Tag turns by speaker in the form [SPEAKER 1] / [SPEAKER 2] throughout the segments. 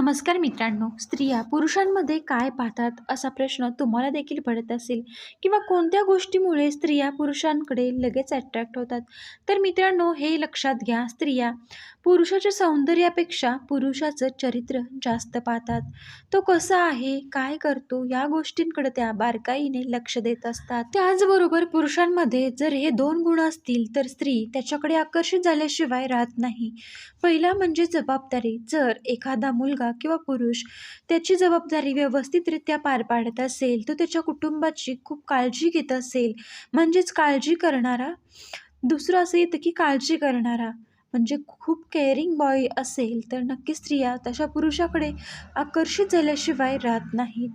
[SPEAKER 1] नमस्कार मित्रांनो स्त्रिया पुरुषांमध्ये काय पाहतात असा प्रश्न तुम्हाला देखील पडत असेल किंवा कोणत्या गोष्टीमुळे स्त्रिया पुरुषांकडे लगेच अट्रॅक्ट होतात? तर मित्रांनो हे लक्षात घ्या स्त्रिया पुरुषाच्या सौंदर्यापेक्षा पुरुषाचं चरित्र जास्त पाहतात. तो कसा आहे काय करतो या गोष्टींकडे त्या बारकाईने लक्ष देत असतात. त्याचबरोबर पुरुषांमध्ये जर हे दोन गुण असतील तर स्त्री त्याच्याकडे आकर्षित झाल्याशिवाय राहत नाही. पहिला म्हणजे जबाबदारी. जर एखादा मुलगा किंवा पुरुष त्याची जबाबदारी व्यवस्थितरित्या पार पाडत असेल तो त्याच्या कुटुंबाची खूप काळजी घेत असेल. म्हणजेच काळजी करणारा. दुसरं असं येतं की काळजी करणारा. म्हणजे खूप केअरिंग बॉय असेल तर नक्की स्त्रिया तशा पुरुषाकडे आकर्षित झाल्याशिवाय राहत नाहीत.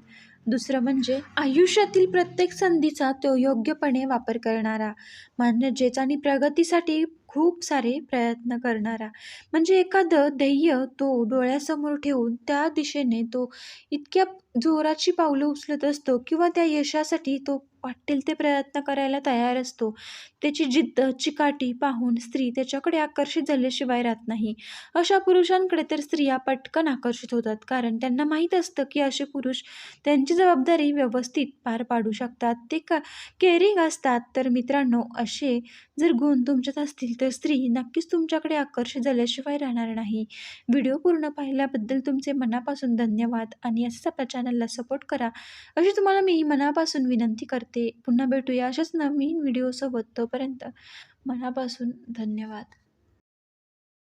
[SPEAKER 1] दुसरं म्हणजे आयुष्यातील प्रत्येक संधीचा तो योग्यपणे वापर करणारा. म्हणजेच आणि प्रगतीसाठी खूप सारे प्रयत्न करणारा. म्हणजे एखादं ध्येय तो डोळ्यासमोर ठेवून त्या दिशेने तो इतक्या जोराची पावलं उचलत असतो किंवा त्या यशासाठी तो वाटतील ते प्रयत्न करायला तयार असतो. त्याची जिद्द चिकाटी पाहून स्त्री त्याच्याकडे आकर्षित झाल्याशिवाय राहत नाही. अशा पुरुषांकडे तर स्त्रिया पटकन आकर्षित होतात कारण त्यांना माहीत असतं की असे पुरुष त्यांची जबाबदारी व्यवस्थित पार पाडू शकतात. ते का केअरिंग असतात. तर मित्रांनो असे जर गुण तुमच्यात असतील तर स्त्री नक्कीच तुमच्याकडे आकर्षित झाल्याशिवाय राहणार नाही. व्हिडिओ पूर्ण पाहिल्याबद्दल तुमचे मनापासून धन्यवाद. आणि असेच आपल्या चॅनलला सपोर्ट करा. अशी तुम्हाला मी मनापासून विनंती करते. पुन्हा भेटूया अशाच नवीन व्हिडिओसोबत तोपर्यंत मनापासून धन्यवाद.